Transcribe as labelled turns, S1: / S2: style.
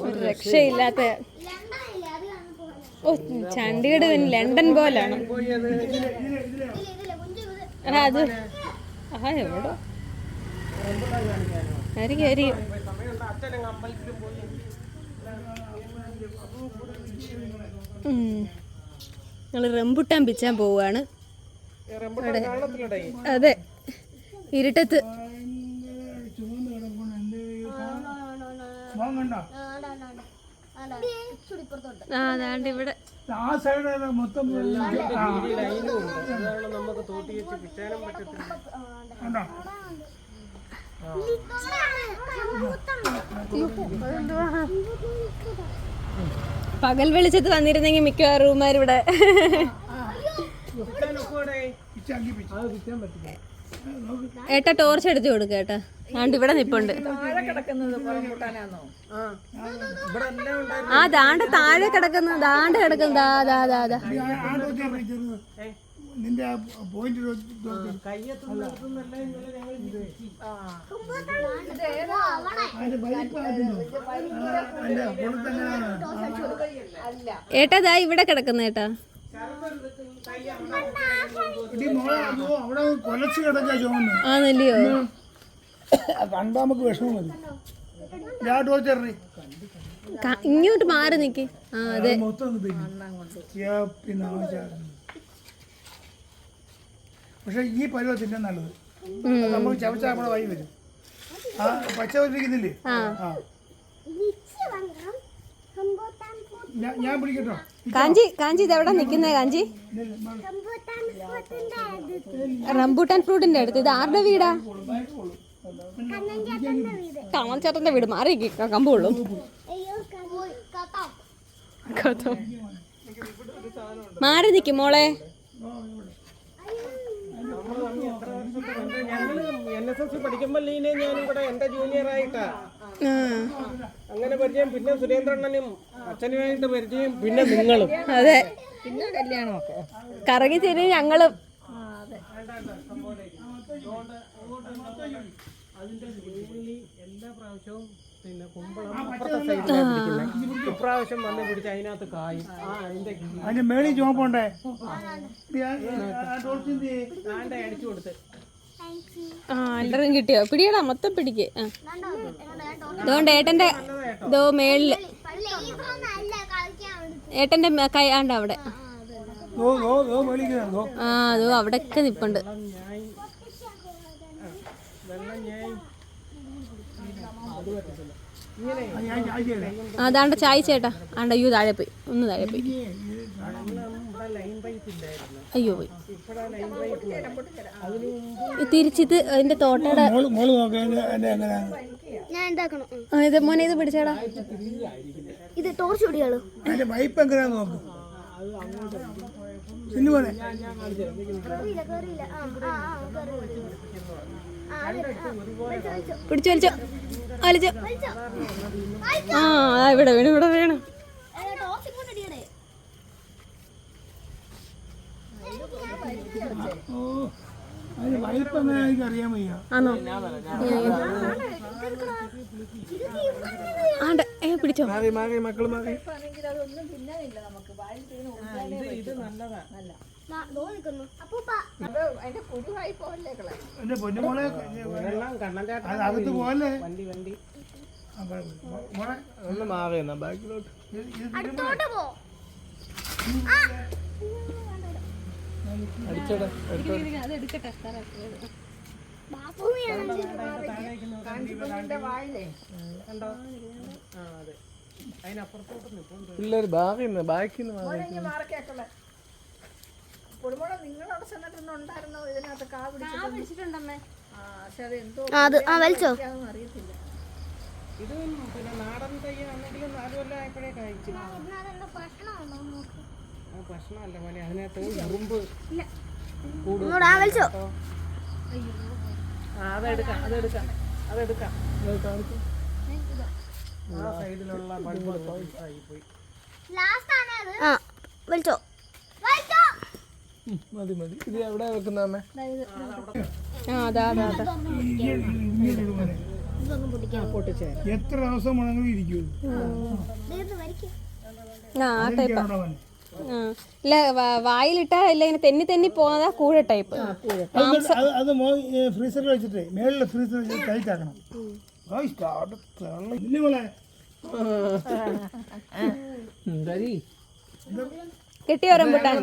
S1: ഒരു രക്ഷയില്ലാത്ത ഓ പിന്നെ ലണ്ടൻ പോലാണ്. അത് ആ എവിടെ? ആയിരിക്കും ആയിരിക്കും ഞങ്ങൾ റംബുട്ടാൻ പിച്ചാൻ പോവുകയാണ് അതെ ഇരുട്ടത്ത്. ആ അതാണ്ട് ഇവിടെ.
S2: ആ സൈഡ് മൊത്തം
S3: നമുക്ക് തോട്ടി വെച്ച് പറ്റത്തില്ല.
S1: പകൽ വെളിച്ചത്ത് വന്നിരുന്നെങ്കിൽ മിക്കവാറും റൂമാർ ഇവിടെ
S3: പിച്ചാനൊക്കെ
S2: പിച്ചാങ്കി പിച്ച അത് പിച്ചാൻ പറ്റില്ല
S1: ഏട്ടാ ടോർച്ച് എടുത്ത് കൊടുക്ക ഏട്ടാ. ആണ്ട് ഇവിടെ നിപ്പുണ്ട്.
S3: ആ.
S1: ദാണ്ട് താഴെ കിടക്കുന്നു ദാണ്ട് കിടക്കുന്നു. ദാ ദാ ദാ ദാ.
S2: ഈ ആ- നിന്റെ പോയിന്റ്
S1: ഏട്ടാ ദാ ഇവിടെ കിടക്കുന്നു ഏട്ടാ.
S2: ഇടി കണ്ട നമുക്ക് വിഷമം മതി
S1: ഇങ്ങോട്ട് മാറി നിക്ക്. ആ അതെ.
S2: പക്ഷെ ഈ പരുവത്തിന്റെ നല്ലത്. നമ്മൾ നമുക്ക് ചവച്ചാൽ നമ്മുടെ വഴി വരും. ആ പച്ച ഇരിക്കുന്നില്ലേ
S1: ആ
S2: ആ ഞാൻ- ഞാൻ പിടിക്കട്ടോ
S1: കാഞ്ചി കാഞ്ചി ഇത് എവിടെ നിക്കുന്നേ കാഞ്ചി? റംബൂട്ടാൻ ഫ്രൂട്ടിന്റെ അടുത്ത്. ഇത് ആരുടെ വീടാ? കാമൻചേട്ടന്റെ വീട്. മാറി കമ്പുള്ളൂ മാറി നിൽക്കും മോളെ.
S3: പഠിക്കുമ്പോൾ ലീനെ ഞാൻ ഇവിടെ എന്റെ ജൂനിയർ ആയിട്ടാ അങ്ങനെ പരിചയം. പിന്നെ സുരേന്ദ്രണ്ണനും അച്ഛനുമായിട്ട് പരിചയം പിന്നെ നിങ്ങളും.
S1: അതെ. കറങ്ങി തിരിഞ്ഞ് ഞങ്ങളും.
S3: അതിന്റെ ജൂലി എല്ലാ പ്രാവശ്യവും പിന്നെ കുമ്പളം അപ്പുറത്തെ സൈഡിലാണ് പിടിക്കുന്നത് ഇപ്രാവശ്യം വന്ന് പിടിച്ച് അതിനകത്ത് കായും ആ അതിന്റെ
S2: അതിന്റെ മേളിൽ ചുമപ്പുണ്ടേ ടോർച്ചിന്റെ
S3: കാണ്ട അടിച്ചു കൊടുത്ത്
S1: ആ എല്ലാരും കിട്ടിയോ? പിടിയടാ മൊത്തം പിടിക്ക്. ആ. ഇതുകൊണ്ട് ഏട്ടന്റെ ഇതോ മേളിൽ. ഏട്ടന്റെ കൈ ആണ്ട് അവിടെ. ആ അതോ അവിടെയൊക്കെ നിപ്പുണ്ട്.
S3: വെള്ളം
S2: ഞാൻ
S1: അതാണ്ട് ചായ ചേട്ടാ. ആണ്ട അയ്യോ താഴെ പോയി. ഒന്ന് താഴെ പോയി. അയ്യോ പോയി. തിരിച്ചിത് അതിന്റെ തോട്ടയുടെ. ആ, ഇത് മോനെ ഇത് പിടിച്ചേടാ.
S4: ഇത് ടോർച്ച് പിടിയാളോ
S2: പൈപ്പ് എങ്ങനെയാന്ന് നോക്ക്? ചിന്നു പോലെ
S1: പിടിച്ചു വലിച്ചോ. വലിച്ചോ. ആ ഇവിടെ വീണ് ഇവിടെ വീണ്. ആണോ? ആണ്ട. ഏ പിടിച്ചോ
S3: മാറി മാറി മക്കൾ മാറി
S2: എന്റെ പൊന്നുമോളെ അകത്ത് പോലെ
S3: വണ്ടി വണ്ടി
S2: മോളെ
S3: ഒന്ന് മാറി എന്നാ ബാക്കിലോട്ട്
S2: ഇത് ഇത്
S5: പിള്ളേർ ബാക്കി
S4: അത് ആ വലിച്ചോ?
S3: ഇത് പിന്നെ നാടൻ തയ്യാണെങ്കിലും നാല് കൊല്ലം ആയപ്പോഴേ കഴിച്ചു. ആ പ്രശ്നമല്ല മോനെ അതിനകത്ത് ഉറുമ്പ്
S4: ഇങ്ങോട്ട് ആ വലിച്ചോ.
S3: ആ അതെടുക്കാം അതെടുക്കാം അതെടുക്കാം. ആ സൈഡിലുള്ള പോയി
S4: ആ വലിച്ചോ. വലിച്ചോ.
S5: മതി മതി. ഇത് എവിടെ വെക്കുന്ന അമ്മേ?
S2: എത്ര ദിവസം വേണമെങ്കിലും ഇരിക്കും
S1: ആ. ആ ടൈപ്പ് ഇല്ല വായിലിട്ടാ ഇല്ല ഇങ്ങനെ തെന്നി തെന്നി പോകുന്നതാ കൂഴ ടൈപ്പ്.
S2: അത് ഫ്രീസറിൽ വെച്ചിട്ട് മേളിൽ ഫ്രീസറിൽ വെച്ചിട്ട് ടൈറ്റ് ആക്കണം.
S1: കിട്ടിയോ റംബുട്ടാൻ?